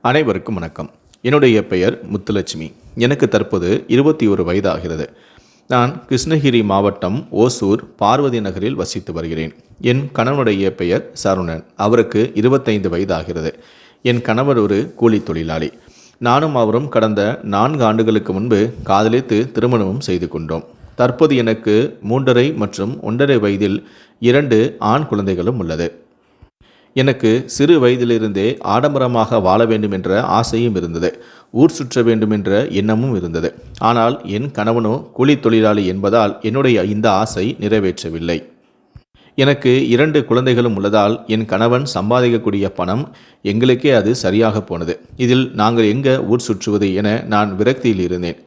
அனைவருக்கும் வணக்கம். என்னுடைய பெயர் முத்துலட்சுமி. எனக்கு தற்போது இருபத்தி ஒரு வயதாகிறது. நான் கிருஷ்ணகிரி மாவட்டம் ஓசூர் பார்வதி நகரில் வசித்து வருகிறேன். என் கணவனுடைய பெயர் சருணன். அவருக்கு இருபத்தைந்து வயதாகிறது. என் கணவர் ஒரு கூலி தொழிலாளி. நானும் அவரும் கடந்த நான்கு ஆண்டுகளுக்கு முன்பு காதலித்து திருமணமும் செய்து கொண்டோம். தற்போது எனக்கு மூன்றரை மற்றும் ஒன்றரை வயதில் இரண்டு ஆண் குழந்தைகளும் உள்ளது. எனக்கு சிறு வயதிலிருந்தே ஆடம்பரமாக வாழ வேண்டும் என்ற ஆசையும் இருந்தது. ஊர் சுற்ற வேண்டும் என்ற எண்ணமும் இருந்தது. ஆனால் என் கணவனோ கூலி தொழிலாளி என்பதால் என்னுடைய இந்த ஆசை நிறைவேற்றவில்லை. எனக்கு இரண்டு குழந்தைகளும் உள்ளதால் என் கணவன் சம்பாதிக்கக்கூடிய பணம் எங்களுக்கே அது சரியாக போனது. இதில் நாங்கள் எங்கே ஊர் சுற்றுவது என நான் விரக்தியில் இருந்தேன்.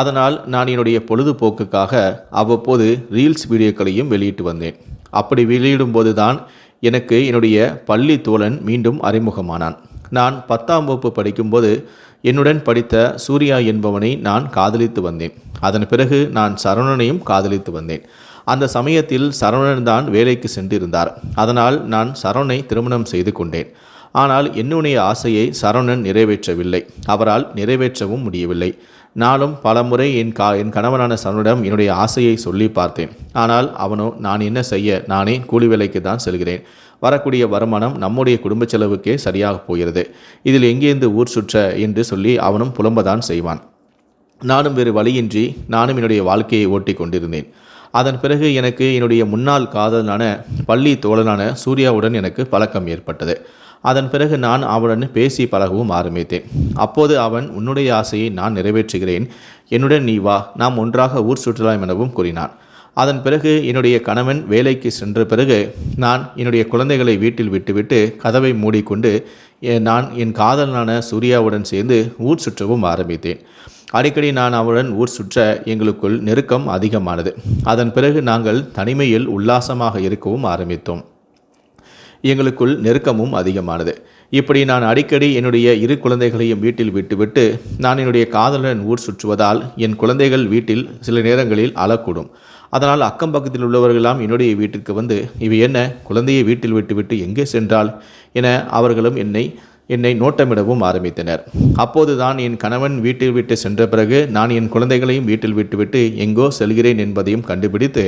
அதனால் நான் என்னுடைய பொழுதுபோக்குக்காக அவ்வப்போது ரீல்ஸ் வீடியோக்களையும் வெளியிட்டு வந்தேன். அப்படி வெளியிடும்போது தான் எனக்கு என்னுடைய பள்ளி தோழன் மீண்டும் அறிமுகமானான். நான் பத்தாம் வகுப்பு படிக்கும்போது என்னுடன் படித்த சூர்யா என்பவனை நான் காதலித்து வந்தேன். அதன் பிறகு நான் சரவணனையும் காதலித்து வந்தேன். அந்த சமயத்தில் சரவணன் தான் வேலைக்கு சென்றிருந்தார். அதனால் நான் சரவணை திருமணம் செய்து கொண்டேன். ஆனால் என்னுடைய ஆசையை சரவணன் நிறைவேற்றவில்லை. அவரால் நிறைவேற்றவும் முடியவில்லை. நானும் பலமுறை என் கா என் கணவனான சரவணிடம் என்னுடைய ஆசையை சொல்லி பார்த்தேன். ஆனால் அவனோ நான் என்ன செய்ய நானே கூலி வேலைக்கு தான் செல்கிறேன். வரக்கூடிய வருமானம் நம்முடைய குடும்ப செலவுக்கே சரியாக போகிறது. இதில் எங்கேருந்து ஊர் சுற்ற என்று சொல்லி அவனும் புலம்பதான் செய்வான். நானும் வேறு வழியின்றி நானும் என்னுடைய வாழ்க்கையை ஓட்டி கொண்டிருந்தேன். அதன் பிறகு எனக்கு என்னுடைய முன்னாள் காதலனான பள்ளி தோழனான சூர்யாவுடன் எனக்கு பழக்கம் ஏற்பட்டது. அதன் பிறகு நான் அவனுடன் பேசி பழகவும் ஆரம்பித்தேன். அப்போது அவன் உன்னுடைய ஆசையை நான் நிறைவேற்றுகிறேன். என்னுடன் நீ வா. நாம் ஒன்றாக ஊர் சுற்றலாம் எனவும் கூறினான். அதன் பிறகு என்னுடைய கணவன் வேலைக்கு சென்ற பிறகு நான் என்னுடைய குழந்தைகளை வீட்டில் விட்டுவிட்டு கதவை மூடிக்கொண்டு நான் என் காதலனான சூர்யாவுடன் சேர்ந்து ஊர் சுற்றவும் ஆரம்பித்தேன். அடிக்கடி நான் அவளுடன் ஊர் சுற்ற எங்களுக்குள் நெருக்கம் அதிகமானது. அதன் பிறகு நாங்கள் தனிமையில் உல்லாசமாக இருக்கவும் ஆரம்பித்தோம். எங்களுக்குள் நெருக்கமும் அதிகமானது. இப்படி நான் அடிக்கடி என்னுடைய இரு குழந்தைகளையும் வீட்டில் விட்டுவிட்டு நான் என்னுடைய காதலன் ஊர் சுற்றுவதால் என் குழந்தைகள் வீட்டில் சில நேரங்களில் அழக்கூடும். அதனால் அக்கம் பக்கத்தில் உள்ளவர்களாம் என்னுடைய வீட்டிற்கு வந்து இவை என்ன குழந்தையை வீட்டில் விட்டுவிட்டு எங்கே சென்றால் என அவர்களும் என்னை என்னை நோட்டமிடவும் ஆரம்பித்தனர். அப்போது தான் என் கணவன் வீட்டில் விட்டு சென்ற பிறகு நான் என் குழந்தைகளையும் வீட்டில் விட்டுவிட்டு எங்கோ செல்கிறேன் என்பதையும் கண்டுபிடித்து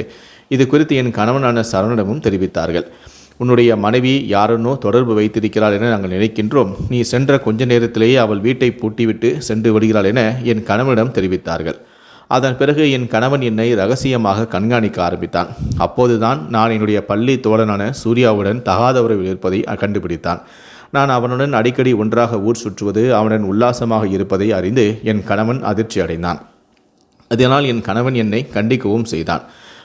இது குறித்து என் கணவனான சரவணிடமும் தெரிவித்தார்கள். உன்னுடைய மனைவி யாரனோ தொடர்பு வைத்திருக்கிறாள் என நாங்கள் நினைக்கின்றோம். நீ சென்ற கொஞ்ச நேரத்திலேயே அவள் வீட்டை பூட்டிவிட்டு சென்று விடுகிறாள் என என் கணவனிடம் தெரிவித்தார்கள். அதன் பிறகு என் கணவன் என்னை ரகசியமாக கண்காணிக்க ஆரம்பித்தான். அப்போதுதான் நான் என்னுடைய பள்ளி தோழனான சூர்யாவுடன் தகாத உறவில் இருப்பதை கண்டுபிடித்தான். நான் அவனுடன் அடிக்கடி ஒன்றாக ஊர் சுற்றுவது அவனுடன் உல்லாசமாக இருப்பதை அறிந்து என் கணவன் அதிர்ச்சி அடைந்தான் அதனால் என் கணவன் என்னை கண்டிக்கவும் செய்தான்.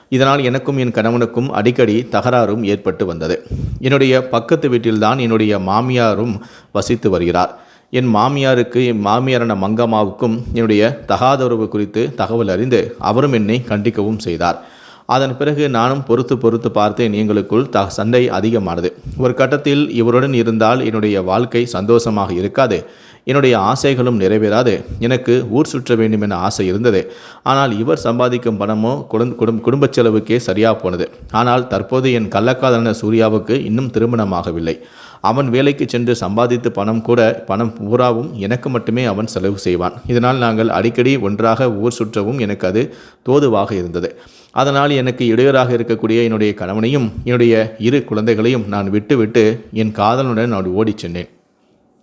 இதனால் எனக்கும் என் கணவனுக்கும் அடிக்கடி தகராறும் ஏற்பட்டு வந்தது. என்னுடைய பக்கத்து வீட்டில்தான் என்னுடைய மாமியாரும் வசித்து வருகிறார். என் மாமியாருக்கு என் மாமியாரான மங்கம்மாவுக்கும் என்னுடைய தகாதொரவு குறித்து தகவல் அறிந்து அவரும் என்னை கண்டிக்கவும் செய்தார். அதன் பிறகு நானும் பொறுத்து பொறுத்து பார்த்தேன் எங்களுக்குள் த சண்டை அதிகமானது. ஒரு கட்டத்தில் இவருடன் இருந்தால் என்னுடைய வாழ்க்கை சந்தோஷமாக இருக்காது. என்னுடைய ஆசைகளும் நிறைவேறாது. எனக்கு ஊர் சுற்ற வேண்டும் என ஆசை இருந்தது. ஆனால் இவர் சம்பாதிக்கும் பணமோ குடும் குடும்ப செலவுக்கே சரியாக போனது. ஆனால் தற்போது என் கள்ளக்காதலன சூர்யாவுக்கு இன்னும் திருமணமாகவில்லை. அவன் வேலைக்கு சென்று சம்பாதித்து பணம் கூட பணம் பூராவும் எனக்கு மட்டுமே அவன் செலவு செய்வான். இதனால் நாங்கள் அடிக்கடி ஒன்றாக ஊர் சுற்றவும் எனக்கு அது தோதுவாக இருந்தது. அதனால் எனக்கு இடையூறாக இருக்கக்கூடிய என்னுடைய கணவனையும் என்னுடைய இரு குழந்தைகளையும் நான் விட்டுவிட்டு என் காதலனுடன் நான் ஓடிச் சென்றேன்.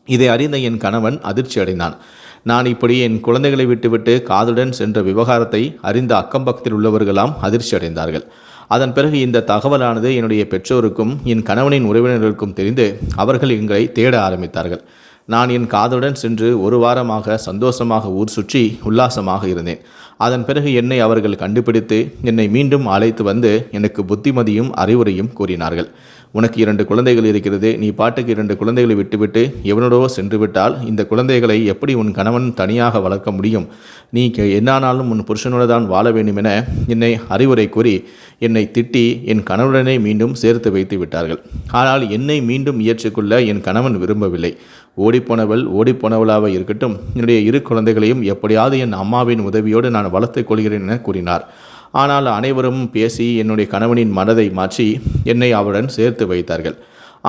இதை அறிந்த என் கணவன் அதிர்ச்சி அடைந்தான். நான் இப்படி என் குழந்தைகளை விட்டுவிட்டு காதுடன் சென்ற விவகாரத்தை அறிந்த அக்கம்பக்கத்தில் உள்ளவர்களாம் அதிர்ச்சி அடைந்தார்கள். அதன் பிறகு இந்த தகவலானது என்னுடைய பெற்றோருக்கும் என் கணவனின் உறவினர்களுக்கும் தெரிந்து அவர்கள் எங்களை தேட ஆரம்பித்தார்கள். நான் என் காதுடன் சென்று ஒரு வாரமாக சந்தோஷமாக ஊர் சுற்றி உல்லாசமாக இருந்தேன். அதன் பிறகு என்னை அவர்கள் கண்டுபிடித்து என்னை மீண்டும் அழைத்து வந்து எனக்கு புத்திமதியும் அறிவுரையும் கூறினார்கள். உனக்கு இரண்டு குழந்தைகள் இருக்கிறது. நீ பாட்டுக்கு இரண்டு குழந்தைகளை விட்டுவிட்டு எவனோடோ சென்று விட்டால் இந்த குழந்தைகளை எப்படி உன் கணவன் தனியாக வளர்க்க முடியும்? நீ என்னானாலும் உன் புருஷனோடு தான் வாழ வேண்டும் என என்னை அறிவுரை கூறி என்னை திட்டி என் கணவனுடனே மீண்டும் சேர்த்து வைத்து விட்டார்கள். ஆனால் என்னை மீண்டும் இயற்றிக்கொள்ள என் கணவன் விரும்பவில்லை. ஓடிப்போனவள் ஓடிப்போனவளாக இருக்கட்டும். என்னுடைய இரு குழந்தைகளையும் எப்படியாவது என் அம்மாவின் உதவியோடு நான் வளர்த்துக் கொள்கிறேன் என கூறினார். ஆனால் அனைவரும் பேசி என்னுடைய கணவனின் மனதை மாற்றி என்னை அவருடன் சேர்த்து வைத்தார்கள்.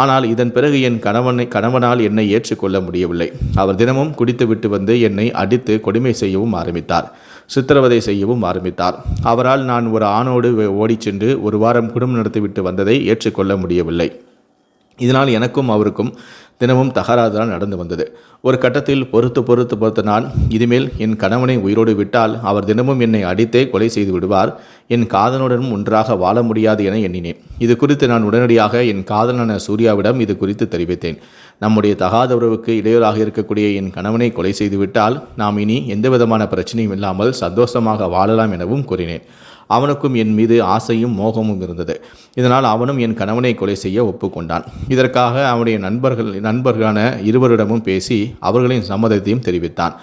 ஆனால் இதன் பிறகு என் கணவனை கணவனால் என்னை ஏற்றுக்கொள்ள முடியவில்லை. அவர் தினமும் குடித்துவிட்டு வந்து என்னை அடித்து கொடுமை செய்யவும் ஆரம்பித்தார். சித்திரவதை செய்யவும் ஆரம்பித்தார். அவரால் நான் ஒரு ஆணோடு ஓடிச் சென்று ஒரு வாரம் குடும்பம் நடத்திவிட்டு வந்ததை ஏற்றுக்கொள்ள முடியவில்லை. இதனால் எனக்கும் அவருக்கும் தினமும் தகராறு தான் நடந்து வந்தது. ஒரு கட்டத்தில் பொறுத்து பொறுத்து பொறுத்து நான் இனிமேல் என் கணவனை உயிரோடு விட்டால் அவர் தினமும் என்னை அடித்தே கொலை செய்து விடுவார். என் காதலனுடனும் ஒன்றாக வாழ முடியாது என எண்ணினேன். இது குறித்து நான் உடனடியாக என் காதலான சூர்யாவிடம் இது குறித்து தெரிவித்தேன். நம்முடைய தகாத உறவுக்கு இடையூறாக இருக்கக்கூடிய என் கணவனை கொலை செய்துவிட்டால் நாம் இனி எந்தவிதமான பிரச்சனையும் இல்லாமல் சந்தோஷமாக வாழலாம் எனவும் கூறினேன். அவனுக்கும் என் மீது ஆசையும் மோகமும் இருந்தது. இதனால் அவனும் என் கணவனை கொலை செய்ய ஒப்புக்கொண்டான். இதற்காக அவனுடைய நண்பர்கள் நண்பர்களான இருவரிடமும் பேசி அவர்களின் சம்மதத்தையும் தெரிவித்தான்.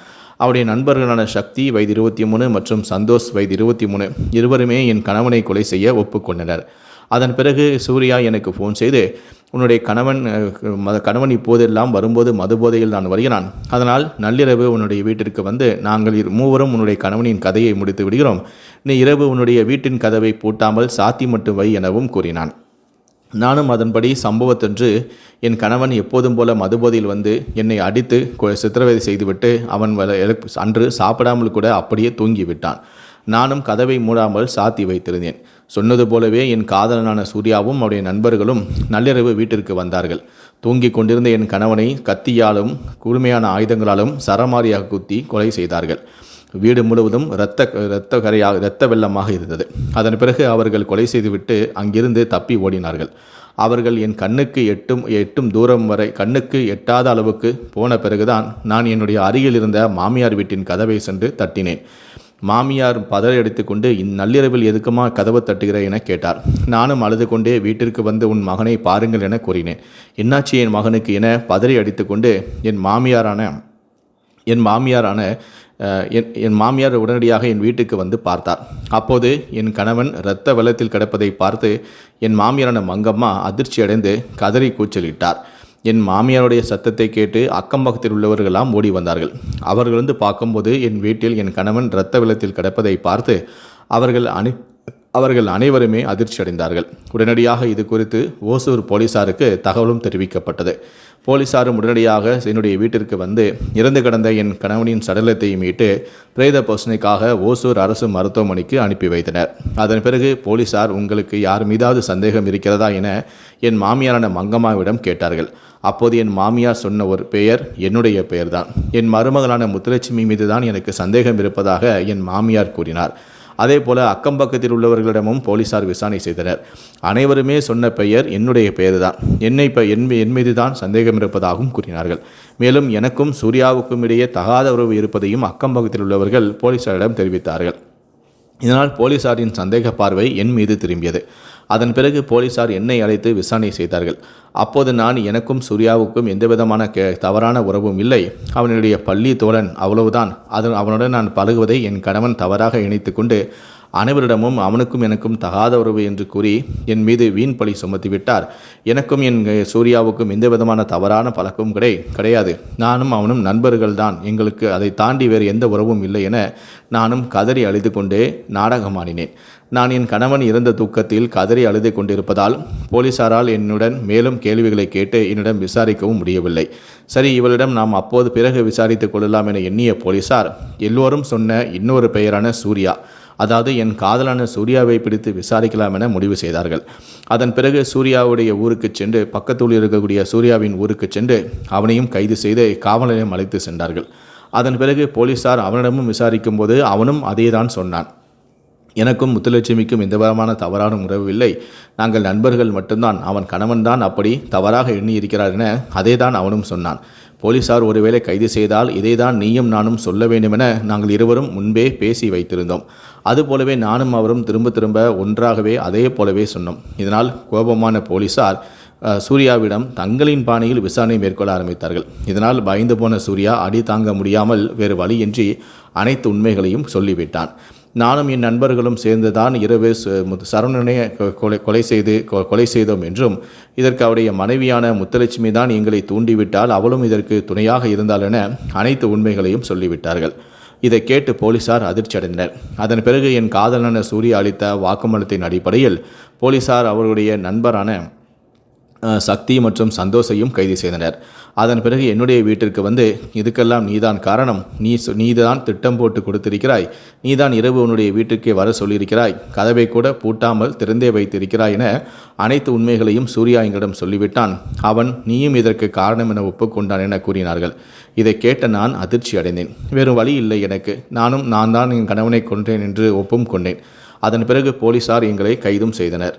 அவருடைய நண்பர்களான சக்தி வயது இருபத்தி மூணு மற்றும் சந்தோஷ் வயது இருபத்தி மூணு இருவருமே என் கணவனை கொலை செய்ய ஒப்புக்கொண்டனர். அதன் பிறகு சூர்யா எனக்கு ஃபோன் செய்து உன்னுடைய கணவன் மத கணவன் இப்போதெல்லாம் வரும்போது மது போதையில் நான் வருகிறான். அதனால் நள்ளிரவு உன்னுடைய வீட்டிற்கு வந்து நாங்கள் மூவரும் உன்னுடைய கணவனின் கதையை முடித்து விடுகிறோம். நீ இரவு உன்னுடைய வீட்டின் கதவை பூட்டாமல் சாத்தி மட்டும் வை எனவும் கூறினான். நானும் அதன்படி சம்பவத்தன்று என் கணவன் எப்போதும் போல மதுபோதையில் வந்து என்னை அடித்து சித்திரவதை செய்துவிட்டு அவன் அன்று சாப்பிடாமல் கூட அப்படியே தூங்கிவிட்டான். நானும் கதவை மூடாமல் சாத்தி வைத்திருந்தேன். சொன்னது போலவே என் காதலனான சூர்யாவும் அவருடைய நண்பர்களும் நள்ளிரவு வீட்டிற்கு வந்தார்கள். தூங்கிக் கொண்டிருந்த என் கணவனை கத்தியாலும் கூர்மையான ஆயுதங்களாலும் சரமாரியாக குத்தி கொலை செய்தார்கள். வீடு முழுவதும் இரத்த இரத்த கரையாக இரத்த வெள்ளமாக இருந்தது. அதன் பிறகு அவர்கள் கொலை செய்துவிட்டு அங்கிருந்து தப்பி ஓடினார்கள். அவர்கள் என் கண்ணுக்கு எட்டும் எட்டும் தூரம் வரை கண்ணுக்கு எட்டாத அளவுக்கு போன பிறகுதான் நான் என்னுடைய அருகில் இருந்த மாமியார் வீட்டின் கதவை சென்று தட்டினேன். மாமியார் பதறி கொண்டு இந்நள்ளிரவில் எதுக்குமா கதவு தட்டுகிற? என கேட்டார். நானும் அழுது கொண்டே வீட்டிற்கு வந்து உன் மகனை பாருங்கள் என கூறினேன். என்னாச்சு என் மகனுக்கு? என பதறி அடித்துக்கொண்டு என் மாமியாரான என் மாமியாரான என் என் மாமியார் உடனடியாக என் வீட்டுக்கு வந்து பார்த்தார். அப்போது என் கணவன் இரத்த வெள்ளத்தில் கிடப்பதை பார்த்து என் மாமியாரான மங்கம்மா அதிர்ச்சி அடைந்து கதறி கூச்சலிட்டார். என் மாமியாருடைய சத்தத்தை கேட்டு அக்கம் பக்கத்தில் உள்ளவர்களெல்லாம் ஓடி வந்தார்கள். அவர்கள் வந்து பார்க்கும்போது என் வீட்டில் என் கணவன் இரத்த வெள்ளத்தில் கிடப்பதை பார்த்து அவர்கள் அணி அவர்கள் அனைவருமே அதிர்ச்சி அடைந்தார்கள். உடனடியாக இது குறித்து ஓசூர் போலீசாருக்கு தகவலும் தெரிவிக்கப்பட்டது. போலீசாரும் உடனடியாக என்னுடைய வீட்டிற்கு வந்து இறந்து கிடந்த என் கணவனின் சடலத்தை மீட்டு பிரேத பசனைக்காக ஓசூர் அரசு மருத்துவமனைக்கு அனுப்பி வைத்தனர். அதன் பிறகு போலீசார் உங்களுக்கு யார் மீதாவது சந்தேகம் இருக்கிறதா என என் மாமியாரான மங்கம்மாவிடம் கேட்டார்கள். அப்போது என் மாமியார் சொன்ன ஒரு பெயர் என்னுடைய பெயர்தான். என் மருமகளான முத்துலட்சுமி மீதுதான் எனக்கு சந்தேகம் இருப்பதாக என் மாமியார் கூறினார். அதே போல அக்கம் பக்கத்தில் உள்ளவர்களிடமும் போலீசார் விசாரணை செய்தனர். அனைவருமே சொன்ன பெயர் என்னுடைய பெயர் தான் என்னை இப்போ என் என் மீது தான் சந்தேகம் இருப்பதாகவும் கூறினார்கள். மேலும் எனக்கும் சூர்யாவுக்கும் இடையே தகாத உறவு இருப்பதையும் அக்கம் பக்கத்தில் உள்ளவர்கள் போலீசாரிடம் தெரிவித்தார்கள். இதனால் போலீசாரின் சந்தேக பார்வை என் மீது திரும்பியது. அதன் பிறகு போலீசார் என்னை அழைத்து விசாரணை செய்தார்கள். அப்போது நான் எனக்கும் சூர்யாவுக்கும் எந்தவிதமான கே தவறான உறவும் இல்லை. அவனுடைய பள்ளி தோழன் அவ்வளவுதான். அது அவனுடன் நான் பழகுவதை என் கணவன் தவறாக இணைத்து கொண்டு அனைவரிடமும் அவனுக்கும் எனக்கும் தகாத உறவு என்று கூறி என் மீது வீண் பழி சுமத்திவிட்டார். எனக்கும் என் சூர்யாவுக்கும் எந்த விதமான தவறான பழக்கமும் கிடை கிடையாது. நானும் அவனும் நண்பர்கள் தான் எங்களுக்கு அதை தாண்டி வேறு எந்த உறவும் இல்லை என நானும் கதறி அழுது கொண்டே நாடகமாடினேன். நான் என் கணவன் இறந்த தூக்கத்தில் கதறி அழுது கொண்டிருப்பதால் போலீசாரால் என்னுடன் மேலும் கேள்விகளை கேட்டு என்னிடம் விசாரிக்கவும் முடியவில்லை. சரி இவளிடம் நாம் அப்போது பிறகு விசாரித்துக் கொள்ளலாம் என எண்ணிய போலீசார் எல்லோரும் சொன்ன இன்னொரு பெயரான சூர்யா. அதாவது என் காதலான சூர்யாவை பிடித்து விசாரிக்கலாம் என முடிவு செய்தார்கள். அதன் பிறகு சூர்யாவுடைய ஊருக்கு சென்று பக்கத்தில் இருக்கக்கூடிய சூர்யாவின் ஊருக்கு சென்று அவனையும் கைது செய்து காவல் நிலையம் அழைத்து சென்றார்கள். அதன் பிறகு போலீசார் அவனிடமும் விசாரிக்கும் போது அவனும் அதேதான் சொன்னான். எனக்கும் முத்துலட்சுமிக்கும் எந்த விதமான தவறான உறவு இல்லை. நாங்கள் நண்பர்கள் மட்டும்தான். அவன் கணவன்தான் அப்படி தவறாக எண்ணி இருக்கிறார் என அதே தான் அவனும் சொன்னான். போலீசார் ஒருவேளை கைது செய்தால் இதை தான் நீயும் நானும் சொல்ல வேண்டுமென நாங்கள் இருவரும் முன்பே பேசி வைத்திருந்தோம். அதுபோலவே நானும் அவரும் திரும்ப திரும்ப ஒன்றாகவே அதே போலவே சொன்னோம். இதனால் கோபமான போலீசார் சூர்யாவிடம் தங்களின் பாணியில் விசாரணை மேற்கொள்ள ஆரம்பித்தார்கள். இதனால் பயந்து போன சூர்யா அடி தாங்க முடியாமல் வேறு வழியின்றி அனைத்து உண்மைகளையும் சொல்லிவிட்டான். நானும் என் நண்பர்களும் சேர்ந்து தான் இரவு சரவணனை கொலை கொலை செய்து கொலை செய்தோம் என்றும் இதற்கு அவருடைய மனைவியான முத்தலட்சுமி தான் எங்களை தூண்டிவிட்டால் அவளும் இதற்கு துணையாக இருந்தால் என அனைத்து உண்மைகளையும் சொல்லிவிட்டார்கள். இதை கேட்டு போலீசார் அதிர்ச்சி அடைந்தனர் அதன் பிறகு என் காதலன சூர்யா அளித்த வாக்குமூலத்தின் அடிப்படையில் போலீசார் அவருடைய நண்பரான சக்தி மற்றும் சந்தோஷையும் கைது செய்தனர். அதன் பிறகு என்னுடைய வீட்டிற்கு வந்து இதுக்கெல்லாம் நீதான் காரணம். நீ நீதான் திட்டம் போட்டு கொடுத்திருக்கிறாய். நீதான் இரவு உன்னுடைய வீட்டிற்கே வர சொல்லியிருக்கிறாய். கதவை கூட பூட்டாமல் திறந்தே வைத்திருக்கிறாய் என அனைத்து உண்மைகளையும் சூர்யா எங்களிடம் சொல்லிவிட்டான். அவன் நீயும் இதற்கு காரணம் என ஒப்புக்கொண்டான் என கூறினார்கள். இதை கேட்ட நான் அதிர்ச்சி அடைந்தேன். வேறு வழி இல்லை எனக்கு. நானும் நான் தான் என் கணவனை கொன்றேன் என்று ஒப்பும் கொண்டேன். அதன் பிறகு போலீசார் எங்களை கைதும் செய்தனர்.